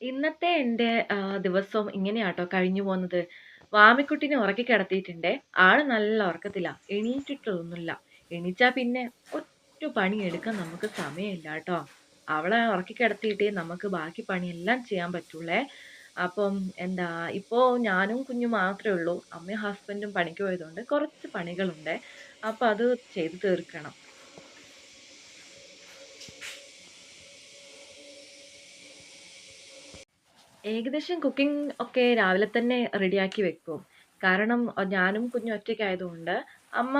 ഇന്നത്തെ എന്റെ ദിവസം ഇങ്ങനെയാട്ടോ കഴിഞ്ഞു പോകുന്നത്. വാമിക്കുട്ടിനെ ഉറക്കി കിടത്തിയിട്ടുണ്ട്. ആൾ നല്ല ഉറക്കത്തിലാണ് എണീറ്റിട്ടൊന്നുമില്ല. എണീച്ചാ പിന്നെ ഒറ്റ പണി എടുക്കാൻ നമുക്ക് സമയമില്ല കേട്ടോ അവളെ ഉറക്കി കിടത്തിയിട്ടേ നമുക്ക് ബാക്കി പണിയെല്ലാം ചെയ്യാൻ പറ്റുള്ളേ. അപ്പം എന്താ ഇപ്പോൾ ഞാനും കുഞ്ഞും മാത്രമേ ഉള്ളൂ. അമ്മയും ഹസ്ബൻഡും പണിക്ക് പോയതുകൊണ്ട് കുറച്ച് പണികളുണ്ട്. അപ്പോൾ അത് ചെയ്തു തീർക്കണം. ഏകദേശം കുക്കിംഗ് ഒക്കെ രാവിലെ തന്നെ റെഡിയാക്കി വെക്കും. കാരണം ഞാനും കുഞ്ഞും ഒറ്റയ്ക്കായതുകൊണ്ട് അമ്മ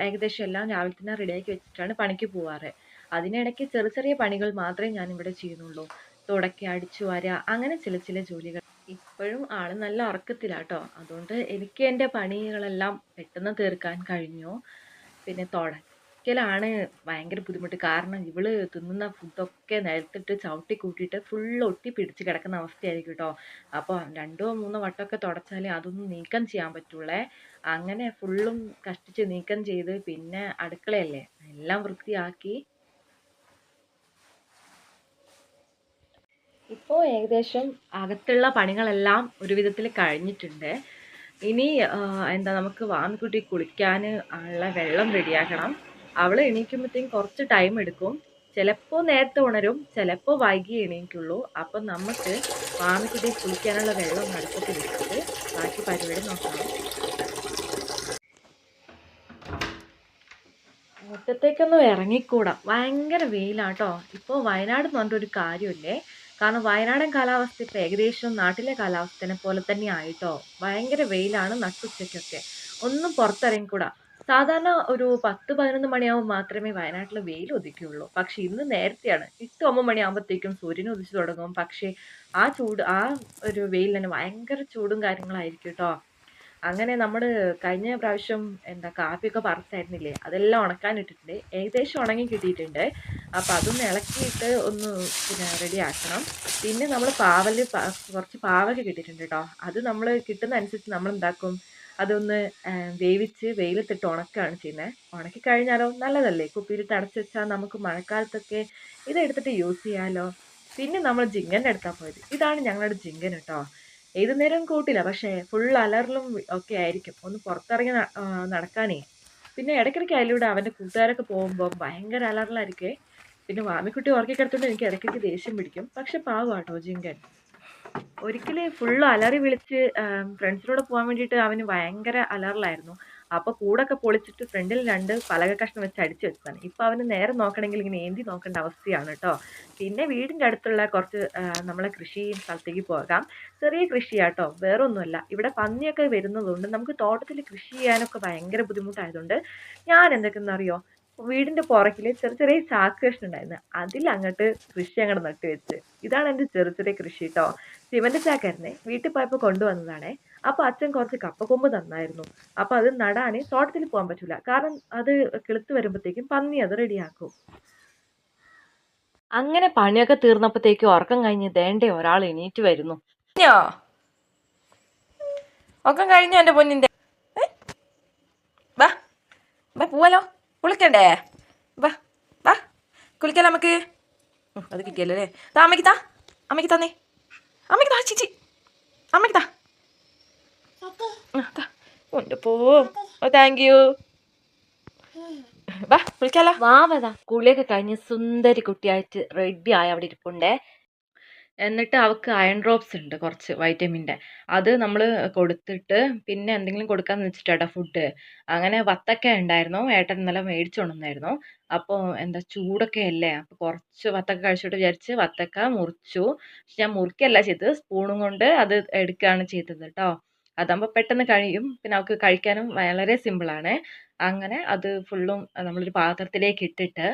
ഏകദേശം എല്ലാം രാവിലെ തന്നെ റെഡിയാക്കി വെച്ചിട്ടാണ് പണിക്ക് പോവാറ്. അതിനിടയ്ക്ക് ചെറിയ ചെറിയ പണികൾ മാത്രമേ ഞാൻ ഇവിടെ ചെയ്യുന്നുള്ളൂ. തുടയ്ക്കുക അടിച്ചു വാരുക അങ്ങനെ ചില ചില ജോലികൾ. ഇപ്പോഴും ആൾ നല്ല ഉറക്കത്തിലാട്ടോ അതുകൊണ്ട് എനിക്ക് എന്റെ പണികളെല്ലാം പെട്ടെന്ന് തീർക്കാൻ കഴിഞ്ഞു. പിന്നെ തുട ഒരിക്കലാണ് ഭയങ്കര ബുദ്ധിമുട്ട്. കാരണം ഇവൾ തിന്നുന്ന ഫുഡൊക്കെ നിലത്തിട്ട് ചവിട്ടി കൂട്ടിയിട്ട് ഫുൾ ഒട്ടി പിടിച്ച് കിടക്കുന്ന അവസ്ഥയായിരിക്കും കേട്ടോ അപ്പോൾ രണ്ടോ മൂന്നോ വട്ടമൊക്കെ തുടച്ചാലേ അതൊന്നും നീക്കം ചെയ്യാൻ പറ്റുള്ളേ. അങ്ങനെ ഫുള്ളും കഷ്ടിച്ച് നീക്കം ചെയ്ത് പിന്നെ അടുക്കളയല്ലേ. എല്ലാം വൃത്തിയാക്കി. ഇപ്പോൾ ഏകദേശം അകത്തുള്ള പണികളെല്ലാം ഒരു വിധത്തിൽ കഴിഞ്ഞിട്ടുണ്ട്. ഇനി എന്താ നമുക്ക് വാമിക്കുട്ടി കുളിക്കാൻ ഉള്ള വെള്ളം റെഡിയാക്കണം. അവൾ എണീക്കുമ്പോഴത്തേക്കും കുറച്ച് ടൈം എടുക്കും. ചിലപ്പോൾ നേരത്തെ ഉണരും ചിലപ്പോൾ വൈകി എണീക്കുള്ളൂ. അപ്പം നമുക്ക് മാമിക്കുട്ടി കുളിക്കാനുള്ള വെള്ളം നടത്തി വെച്ചിട്ട് ബാക്കി പരിപാടി നോക്കാം. മുറ്റത്തേക്കൊന്നും ഇറങ്ങിക്കൂടാ. ഭയങ്കര വെയിലാട്ടോ. ഇപ്പോൾ വയനാട് എന്ന് പറഞ്ഞൊരു കാര്യമില്ലേ? കാരണം വയനാടൻ കാലാവസ്ഥ ഇപ്പോൾ ഏകദേശം നാട്ടിലെ കാലാവസ്ഥനെ പോലെ തന്നെ ആയിട്ടോ. ഭയങ്കര വെയിലാണ് നട്ടുച്ചയ്ക്കൊക്കെ. ഒന്നും പുറത്തിറങ്ങിക്കൂടാ. സാധാരണ ഒരു പത്ത് പതിനൊന്ന് മണിയാകുമ്പോൾ മാത്രമേ വയനാട്ടിൽ വെയിൽ ഉദിക്കുകയുള്ളൂ പക്ഷെ ഇന്ന് നേരത്തെയാണ്. എട്ട് ഒമ്പത് മണിയാകുമ്പോഴത്തേക്കും സൂര്യൻ ഉദിച്ചു തുടങ്ങും. പക്ഷേ ആ ചൂട് ആ ഒരു വെയിൽ തന്നെ ഭയങ്കര ചൂടും കാര്യങ്ങളായിരിക്കും കേട്ടോ. അങ്ങനെ നമ്മൾ കഴിഞ്ഞ പ്രാവശ്യം എന്താ കാപ്പിയൊക്കെ പറിച്ചായിരുന്നില്ലേ അതെല്ലാം ഉണക്കാൻ ഇട്ടിട്ടുണ്ട് ഏകദേശം ഉണങ്ങി കിട്ടിയിട്ടുണ്ട്. അപ്പോൾ അതൊന്ന് ഇളക്കിയിട്ട് ഒന്ന് പിന്നെ റെഡി ആക്കണം പിന്നെ നമ്മൾ പാവൽ കുറച്ച് പാവൽ കിട്ടിയിട്ടുണ്ട് കേട്ടോ. അത് നമ്മൾ കിട്ടുന്ന അനുസരിച്ച് നമ്മൾ എന്താക്കും അതൊന്ന് വേവിച്ച് വെയിലത്തിട്ട് ഉണക്കുകയാണ് ചെയ്യുന്നത് ഉണക്കി കഴിഞ്ഞാലോ നല്ലതല്ലേ? കുപ്പിയിലിട്ട് അടച്ചു വെച്ചാൽ നമുക്ക് മഴക്കാലത്തൊക്കെ ഇതെടുത്തിട്ട് യൂസ് ചെയ്യാമല്ലോ പിന്നെ നമ്മൾ ജിങ്കന്റെ അടുത്താണ് പോയത്. ഇതാണ് ഞങ്ങളുടെ ജിങ്കൻ കേട്ടോ. ഏത് നേരം കൂട്ടില്ല. പക്ഷേ ഫുൾ അലറിലും ഒക്കെ ആയിരിക്കും. ഒന്ന് പുറത്തിറങ്ങി നടക്കാനേ. പിന്നെ ഇടയ്ക്കിടയ്ക്ക് അതിലൂടെ അവന്റെ കൂട്ടുകാരൊക്കെ പോകുമ്പോൾ ഭയങ്കര അലറിലായിരിക്കേ. പിന്നെ വാമിക്കുട്ടി ഉറക്കി കിടത്തുകൊണ്ട് എനിക്ക് ഇടയ്ക്കിടയ്ക്ക് ദേഷ്യം പിടിക്കും. പക്ഷെ പാവം ജിങ്കൻ. ഒരിക്കൽ ഫുള്ള് അലറി വിളിച്ച് ഫ്രണ്ട്സിനോട് പോകാൻ വേണ്ടിയിട്ട് അവന് ഭയങ്കര അലറിലായിരുന്നു. അപ്പൊ കൂടൊക്കെ പൊളിച്ചിട്ട് ഫ്രണ്ടിൽ രണ്ട് പലക കഷ്ണം വെച്ച് അടിച്ചു വെച്ചതാണ് ഇപ്പൊ അവന് നേരെ നോക്കണമെങ്കിൽ ഇങ്ങനെ ഏന്തി നോക്കേണ്ട അവസ്ഥയാണ് കേട്ടോ പിന്നെ വീടിന്റെ അടുത്തുള്ള കുറച്ച് നമ്മളെ കൃഷി സ്ഥലത്തേക്ക് പോകാം. ചെറിയ കൃഷിയാട്ടോ വേറെ ഒന്നുമല്ല ഇവിടെ പന്നിയൊക്കെ വരുന്നതുകൊണ്ട് നമുക്ക് തോട്ടത്തിൽ കൃഷി ചെയ്യാനൊക്കെ ഭയങ്കര ബുദ്ധിമുട്ടായതുകൊണ്ട് ഞാൻ എന്തൊക്കെയെന്നറിയോ വീടിന്റെ പുറകിൽ ചെറിയ ചെറിയ ചാക്ക് ഉണ്ടായിരുന്നു. അതിൽ അങ്ങോട്ട് കൃഷി അങ്ങോട്ട് നട്ടു വെച്ച് ഇതാണ് എന്റെ ചെറിയ ചെറിയ കൃഷി കേട്ടോ സിമന്റ് ചാക്കായിരുന്നേ വീട്ടിൽ പോയപ്പോൾ കൊണ്ടുവന്നതാണ്. അപ്പോൾ അച്ഛൻ കുറച്ച് കപ്പക്കൊമ്പ് തന്നായിരുന്നു. അപ്പോൾ അത് നടാൻ തോട്ടത്തിൽ പോകാൻ പറ്റില്ല കാരണം അത് കിളുത്ത് വരുമ്പോഴത്തേക്കും പന്നി അത് റെഡിയാക്കും. അങ്ങനെ പണിയൊക്കെ തീർന്നപ്പോഴത്തേക്കും ഉറക്കം കഴിഞ്ഞ് ദേണ്ടേ ഒരാൾ എണീറ്റ് വരുന്നു. ഉറക്കം കഴിഞ്ഞു എന്റെ പൊന്നിന്റെ. വാ. പോവാലോ. കുളിക്കണ്ടേ? വാ വാ. നമുക്ക് അത് കിട്ടിയല്ലേ താ അമ്മയ്ക്ക് താ. അമ്മയ്ക്ക് തന്നേ. അമ്മയ്ക്ക് താ ചിച്ചി അമ്മയ്ക്ക് താ ഉണ്ട് പോ. ഓ താങ്ക് യു വാ വിളിക്കാലോ. വാവതാ കുളിയൊക്കെ കഴിഞ്ഞ് സുന്ദരി കുട്ടിയായിട്ട് റെഡി ആയി അവിടെ ഇരിപ്പുണ്ടേ. എന്നിട്ട് അവക്ക് അയൺ ഡ്രോപ്സ് ഉണ്ട് കുറച്ച് വൈറ്റമിന്റെ അത് നമ്മൾ കൊടുത്തിട്ട് പിന്നെ എന്തെങ്കിലും കൊടുക്കാമെന്ന് വെച്ചിട്ടാട്ടോ ഫുഡ് അങ്ങനെ വത്തക്ക ഉണ്ടായിരുന്നു. ഏട്ടൻ ഇന്നലെ മേടിച്ചു കൊണ്ടുവന്നായിരുന്നു അപ്പോൾ എന്താ ചൂടൊക്കെ അല്ലേ അപ്പോൾ കുറച്ച് വത്തക്ക കഴിച്ചിട്ട് വിചാരിച്ച് വത്തക്ക മുറിച്ചു. പക്ഷെ ഞാൻ മുറിക്കല്ല ചെയ്തത്. സ്പൂണും കൊണ്ട് അത് എടുക്കുകയാണ് ചെയ്തത് കേട്ടോ അതാകുമ്പോൾ പെട്ടെന്ന് കഴിയും. പിന്നെ അവൾക്ക് കഴിക്കാനും വളരെ സിമ്പിളാണ്. അങ്ങനെ അത് ഫുള്ളും നമ്മളൊരു പാത്രത്തിലേക്ക് ഇട്ടിട്ട്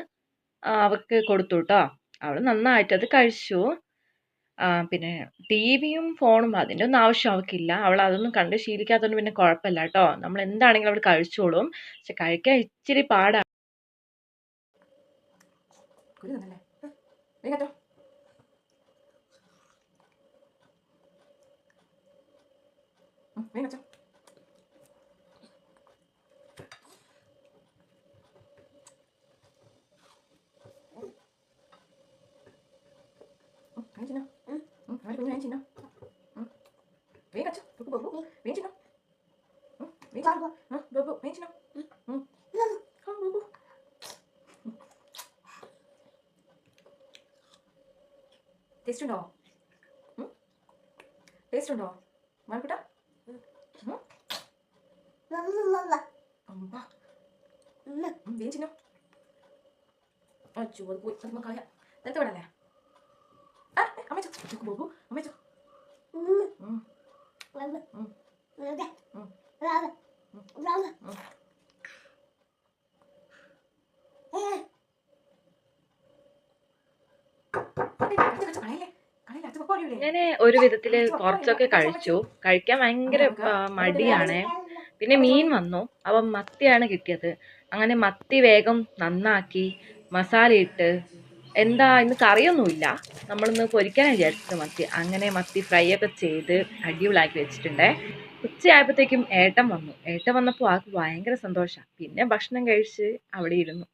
അവൾക്ക് കൊടുത്തു കേട്ടോ അവൾ നന്നായിട്ട് അത് കഴിച്ചു. പിന്നെ ടി വിയും ഫോണും അതിന്റെ ഒന്നും ആവശ്യം അവൾക്കില്ല അവൾ അതൊന്നും കണ്ട് ശീലിക്കാത്തതുകൊണ്ട് പിന്നെ കുഴപ്പമില്ല കേട്ടോ നമ്മൾ എന്താണെങ്കിലും അവൾ കഴിച്ചോളും. പക്ഷെ കഴിക്കാൻ ഇച്ചിരി പാടാണ് 滚到那里，来，别搞掉。嗯，别搞掉。嗯，安静点，嗯，嗯，安静点，安静点。టేస్ట్ ఉండవా టేస్ట్ ఉండవా మనుకుంటా అమ్మా ఏం చిన్న అచ్చు వరకు అమ్మ కాయ ఎంత పడాలి అమ్మ చెప్పు బాబు అమ్మ చెప్పు రాదా రాదా రాదా അച്ഛൻ ഒരു വിധത്തിൽ കുറച്ചൊക്കെ കഴിച്ചു. കഴിക്കാൻ ഭയങ്കര മടിയാണ്. പിന്നെ മീൻ വന്നു. അപ്പം മത്തിയാണ് കിട്ടിയത്. അങ്ങനെ മത്തി വേഗം നന്നാക്കി മസാല ഇട്ട് എന്താ ഇന്ന് കറിയൊന്നുമില്ല. നമ്മളിന്ന് പൊരിക്കാനാണ് വിചാരിച്ചത് മത്തി. അങ്ങനെ മത്തി ഫ്രൈ ഒക്കെ ചെയ്ത് അടിപൊളിയാക്കി വെച്ചിട്ടുണ്ടേ. ഉച്ചയായപ്പോഴത്തേക്കും ഏട്ടൻ വന്നു. ഏട്ടൻ വന്നപ്പോൾ ആൾക്ക് ഭയങ്കര സന്തോഷമാണ് പിന്നെ ഭക്ഷണം കഴിച്ച് അവിടെ ഇരുന്നു.